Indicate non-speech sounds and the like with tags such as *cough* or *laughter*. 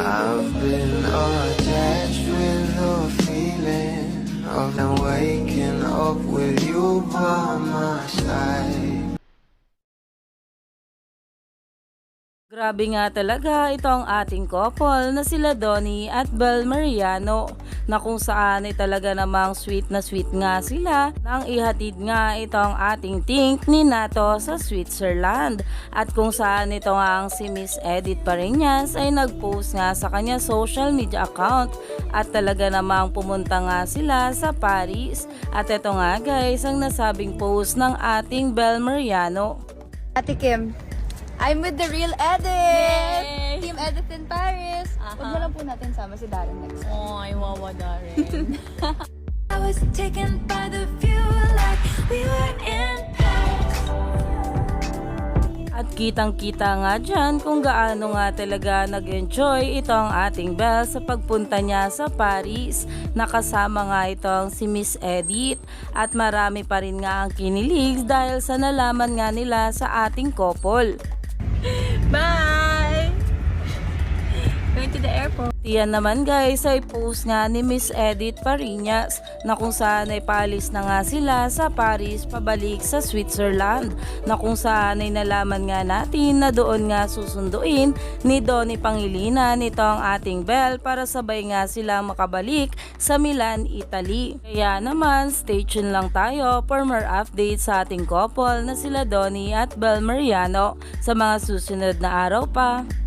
I've been attached with the feeling of them waking up with you by my side. Grabe nga talaga itong ating couple na sila Donnie at Bel Mariano na kung saan ay talaga namang sweet na sweet nga sila nang ihatid nga itong ating tink ni Nato sa Switzerland at kung saan ito nga ang si Miss Edith Pareñas ay nagpost nga sa kanya social media account at talaga namang pumunta nga sila sa Paris at ito nga guys ang nasabing post ng ating Bel Mariano. Ate Kim, I'm with the real Edith! Yay! Team Edith in Paris! Huwag na lang po natin sama si Darren next time. Ay, wawada rin. *laughs* I was taken by the view like we were in Paris. At kitang-kita nga dyan kung gaano nga talaga nag-enjoy itong ating Belle sa pagpunta niya sa Paris. Nakasama nga itong si Miss Edith at marami pa rin nga ang kinilig dahil sa nalaman nga nila sa ating couple. Airport. Tiyan naman guys ay post nga ni Miss Edith Parinas na kung saan ay paalis na nga sila sa Paris pabalik sa Switzerland na kung saan ay nalaman nga natin na doon nga susunduin ni Donnie Pangilinan nitong ating Belle para sabay nga sila makabalik sa Milan, Italy. Kaya naman stay tuned lang tayo for more updates sa ating couple na sila Donnie at Belle Mariano sa mga susunod na araw pa.